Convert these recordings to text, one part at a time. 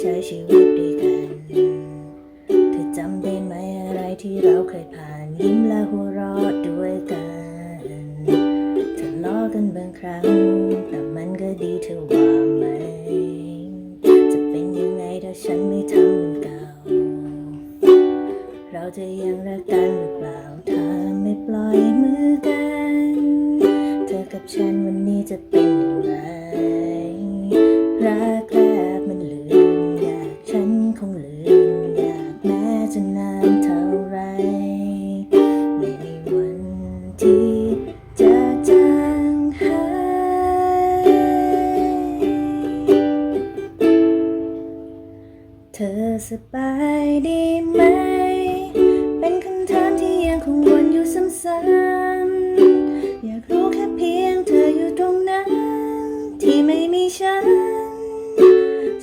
ใช้ชีวิตด้วยกัน เธอจำได้ไหมอะไรที่เราเคยผ่านยิ้มและหัวเราะด้วยกันทะเลาะกันบางครั้ง แต่มันก็ดีเธอว่าไหม จะเป็นยังไงถ้าฉันไม่ทำเหมือนเก่า เราจะยังรักกันหรือเปล่าถ้าไม่ปล่อยมือกัน เธอกับฉันวันนี้จะเป็นอย่างไรรักานเท่าไร ไม่มีวันที่จะจางหายเธอสบายดีไหม เป็นคำถามที่ยังคงวนอยู่ซ้ำๆ อยากรู้แค่เพียงเธออยู่ตรงนั้น ที่ไม่มีฉัน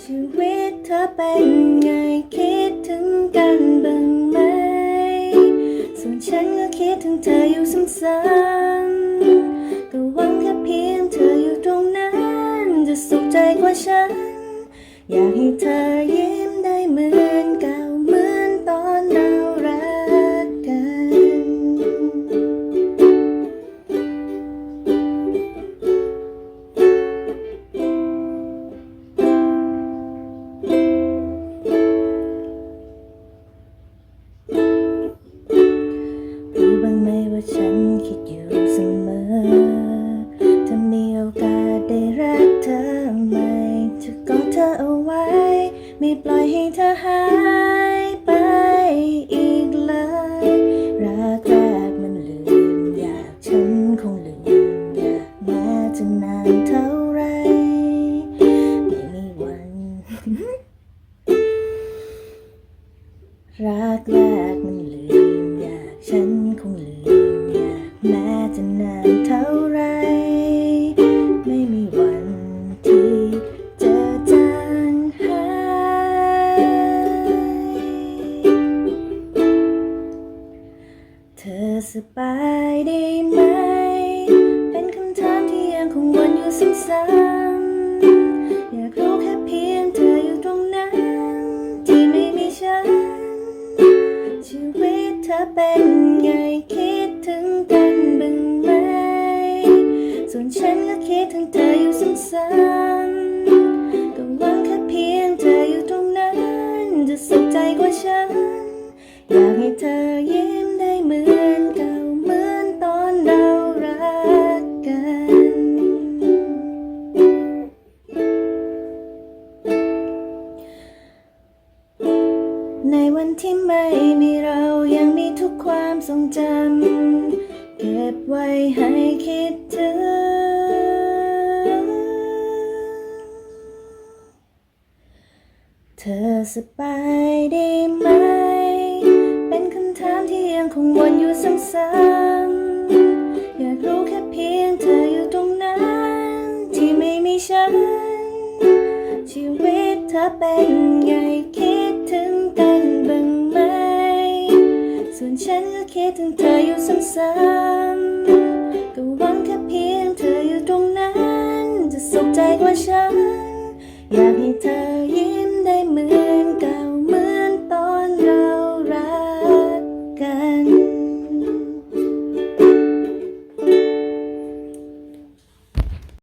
ชีวิตเธอเป็นไงคิดถึงกัน ซ้ำๆก็หวังแค่เพียงเธออยู่ตรงนั้น จะสุขใจกว่าฉัน อยากให้เธอยิ้ม ฉันคิดอยู่เสมอ ถ้ามีโอกาสได้รักเธอไหม่จะกอดเธอเอาไว้ ไม่ปล่อยให้เธอหายไปอีกเลย รักแรกมันลืมยากฉันคงลืมยากแม้จะนานเท่าไร ไม่มีวัน รักแรกมันลืมยากฉัน อสบายไดีไหม เป็นคำถามที่ยังคงวนอยู่ซ้ำๆอยากรู้แค่เพียงเธออยู่ตรงนั้น ที่ไม่มีฉัน ชีวิตเธอเป็นไงคิดถึงกันบ้างไหม ส่วนฉันก็คิดถึงเธออยู่ซ้ำๆก็หวังแค่เพียงเธออยู่ตรงนั้น จะสุขใจกว่าฉัน มีเรายังมีทุกความทรงจำเก็บไว้ให้คิดถึง เธอสบายดีไหม เป็นคำถามที่ยังคงวนอยู่ซ้ำๆอยากรู้แค่เพียงเธออยู่ตรงนั้น ที่ไม่มีฉัน ชีวิตเธอเป็นไงคิดถึงกัน ส่วนฉันก็คิดถึงเธออยู่ซ้ำๆก็หวังแค่เพียงเธออยู่ตรงนั้น จะสุขใจกว่าฉัน อยากให้เธอ